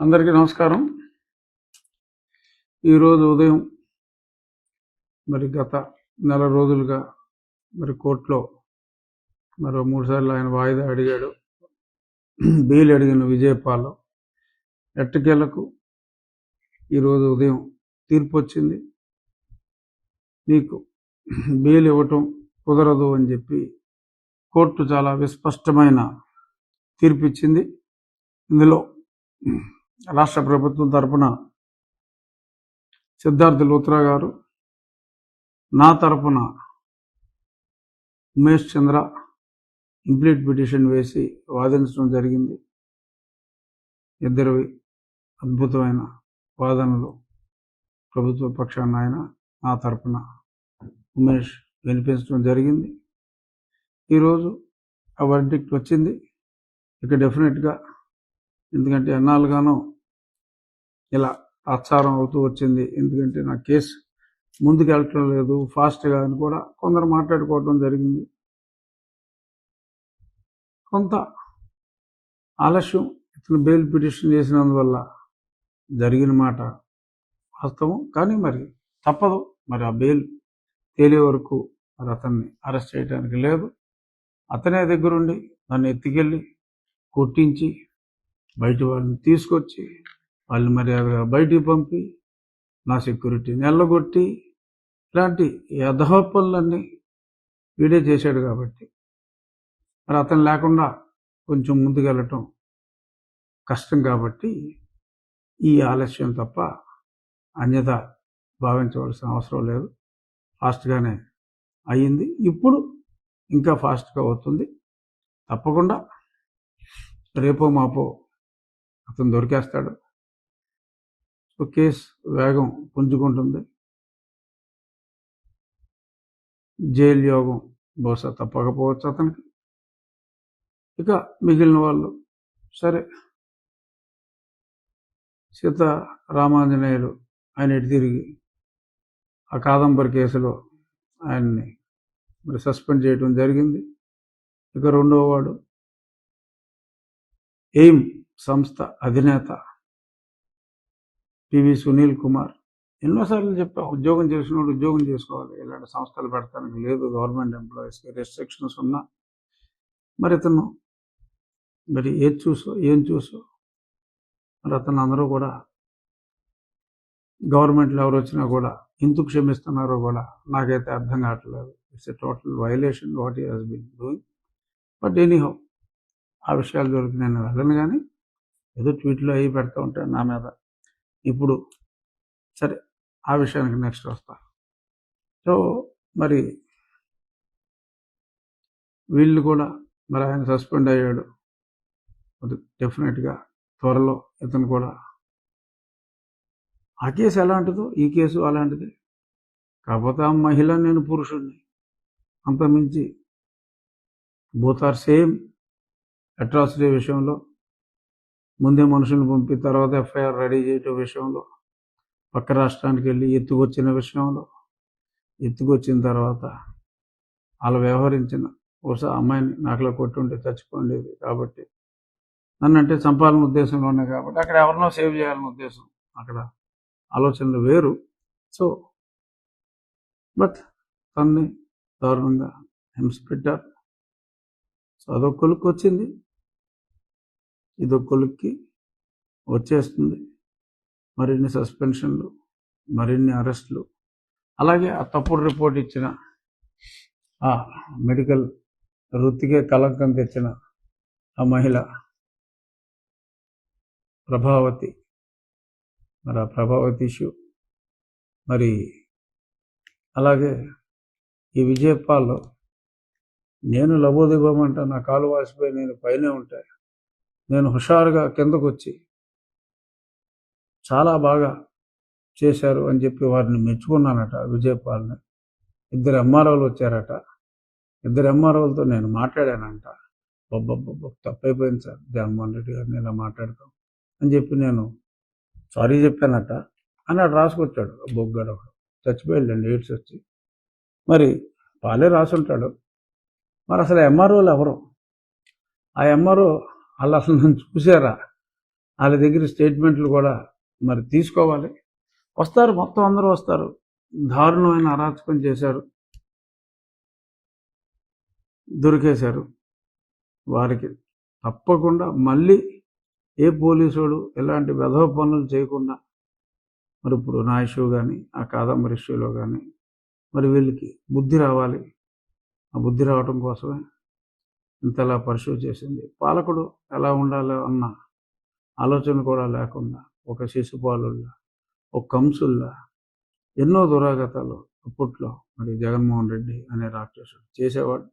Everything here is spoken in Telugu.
అందరికీ నమస్కారం. ఈరోజు ఉదయం మరి గత నెల రోజులుగా మరి కోర్టులో మరో మూడు సార్లు ఆయన వాయిదా అడిగాడు. బెయిల్ అడిగిన విజయపాల్ ఎట్టకేలకు ఈరోజు ఉదయం తీర్పు వచ్చింది. నీకు బెయిల్ ఇవ్వటం కుదరదు అని చెప్పి కోర్టు చాలా విస్పష్టమైన తీర్పు ఇచ్చింది. ఇందులో రాష్ట్ర ప్రభుత్వం తరపున సిద్ధార్థ లూత్రా గారు నా తరపున ఉమేష్ చంద్ర ఇంప్లీట్ పిటిషన్ వేసి వాదించడం జరిగింది. ఇద్దరివి అద్భుతమైన వాదనలు ప్రభుత్వ పక్షాన ఆయన నా తరపున ఉమేష్ వినిపించడం జరిగింది. ఈరోజు ఆ వర్డిక్ట్ వచ్చింది. ఇక డెఫినెట్గా ఎందుకంటే ఎన్నాళ్ళుగానో ఇలా తాత్సారం అవుతూ వచ్చింది. ఎందుకంటే నా కేసు ముందుకు వెళ్ళటం లేదు ఫాస్ట్గా అని కూడా కొందరు మాట్లాడుకోవడం జరిగింది. కొంత ఆలస్యం ఇతను బెయిల్ పిటిషన్ చేసినందువల్ల జరిగిన మాట వాస్తవం. కానీ మరి తప్పదు. మరి ఆ బెయిల్ తేలే వరకు మరి అతన్ని అరెస్ట్ చేయడానికి లేదు. అతనే దగ్గరుండి నన్ను ఎత్తుకెళ్ళి కొట్టించి బయట వాళ్ళని తీసుకొచ్చి వాళ్ళు మర్యాద బయటికి పంపి నా సెక్యూరిటీని ఎల్లగొట్టి ఇలాంటి యథవ పనులన్నీ వీడే చేశాడు కాబట్టి. మరి అతను లేకుండా కొంచెం ముందుకెళ్ళటం కష్టం కాబట్టి ఈ ఆలస్యం తప్ప అన్యత భావించవలసిన అవసరం లేదు. ఫాస్ట్గానే అయ్యింది. ఇప్పుడు ఇంకా ఫాస్ట్గా అవుతుంది. తప్పకుండా రేపో మాపో అతను దొరికేస్తాడు. సో కేసు వేగం పుంజుకుంటుంది. జైలు యోగం బహుశా తప్పకపోవచ్చు అతనికి. ఇక మిగిలిన వాళ్ళు సరే. సీత రామాంజనేయులు ఆయన ఇటు తిరిగి ఆ కాదంబరి కేసులో ఆయన్ని మరి సస్పెండ్ చేయడం జరిగింది. ఇక రెండవ వాడు ఎయిమ్ సంస్థ అధినేత పివి సునీల్ కుమార్. ఎన్నోసార్లు చెప్పా ఉద్యోగం చేసినోడు ఉద్యోగం చేసుకోవాలి ఇలాంటి సంస్థలు పెడతానికి లేదు గవర్నమెంట్ ఎంప్లాయీస్కి రెస్ట్రిక్షన్స్ ఉన్నా. మరి ఇతను మరి ఏది చూసో ఏం చూసో మరి అతను అందరూ కూడా గవర్నమెంట్లో ఎవరు వచ్చినా కూడా ఎందుకు క్షమిస్తున్నారో కూడా నాకైతే అర్థం కావట్లేదు. It's a total violation what he has been doing but anyhow ఆ విషయాల దొరికి నేను వెళ్ళను కానీ ఏదో ట్వీట్లో అవి పెడతా ఉంటాను నా మీద. ఇప్పుడు సరే ఆ విషయానికి నెక్స్ట్ వస్తా. సో మరి వీళ్ళు కూడా మరి ఆయన సస్పెండ్ అయ్యాడు. డెఫినెట్గా త్వరలో ఇతను కూడా. ఆ కేసు ఎలాంటిదో ఈ కేసు అలాంటిది. కాకపోతే ఆ మహిళ నేను పురుషుడిని అంతమించి బోత్ ఆర్ సేమ్ అట్రాసిటీ విషయంలో ముందే మనుషులను పంపి తర్వాత ఎఫ్ఐఆర్ రెడీ చేయటం విషయంలో పక్క రాష్ట్రానికి వెళ్ళి ఎత్తుకొచ్చిన విషయంలో ఎత్తుకొచ్చిన తర్వాత వాళ్ళు వ్యవహరించిన బహుశా అమ్మాయిని నాకులో కొట్టుంటే చచ్చిపోండేది కాబట్టి. నన్ను అంటే చంపాలన్న ఉద్దేశంలో ఉన్నాయి కాబట్టి. అక్కడ ఎవరినో సేవ్ చేయాలన్న ఉద్దేశం. అక్కడ ఆలోచనలు వేరు. సో బట్ తన్ని దారుణంగా హింస పెట్టారు. సో అదొక కొలుక్కు వచ్చింది ఇదో కొలుక్కి వచ్చేస్తుంది. మరిన్ని సస్పెన్షన్లు మరిన్ని అరెస్టులు. అలాగే ఆ తప్పుడు రిపోర్ట్ ఇచ్చిన ఆ మెడికల్ వృత్తికే కలంకం తెచ్చిన ఆ మహిళ ప్రభావతి. మరి ఆ ప్రభావతి ఇష్యూ. మరి అలాగే ఈ విజయపాల్లో నేను లబోదివ్వమంట నా కాలు వాసిపోయి నేను పైనే ఉంటాయి నేను హుషారుగా కిందకు వచ్చి చాలా బాగా చేశారు అని చెప్పి వారిని మెచ్చుకున్నానట విజయపాల్ని ఇద్దరు ఎంఆర్ఓలు వచ్చారట. ఇద్దరు ఎంఆర్ఓలతో నేను మాట్లాడానంట. బొబ్బొబ్బొబ్బ తప్పైపోయింది సార్. జగన్మోహన్ రెడ్డి గారిని ఇలా మాట్లాడతాం అని చెప్పి నేను సారీ చెప్పానట. అని అటు రాసుకొచ్చాడు. బొగ్గాడు ఒకడు చచ్చిపోయాడండి ఎయిడ్స్ వచ్చి మరి పాలే రాసుంటాడు. మరి అసలు ఎంఆర్ఓలు ఎవరు? ఆ ఎంఆర్ఓ వాళ్ళు అసలు నన్ను చూసారా? వాళ్ళ దగ్గర స్టేట్మెంట్లు కూడా మరి తీసుకోవాలి. వస్తారు మొత్తం అందరూ వస్తారు. దారుణమైన అరాచకం చేశారు. దొరికేశారు. వారికి తప్పకుండా మళ్ళీ ఏ పోలీసుడు ఎలాంటి వెధవ పనులు చేయకుండా మరి ఇప్పుడు నా ఇష్యూ కానీ ఆ కాదంబరి ఇష్యూలో కానీ మరి వీళ్ళకి బుద్ధి రావాలి. ఆ బుద్ధి రావటం కోసమే ఇంతలా పరిశీలి చేసింది. పాలకుడు ఎలా ఉండాలో అన్న ఆలోచన కూడా లేకుండా ఒక శిశుపాలుల్లా ఒక కంసుల్లా ఎన్నో దురాగతాలు అప్పట్లో మరి జగన్మోహన్ రెడ్డి అనే రాక్షసుడు చేసేవాడు.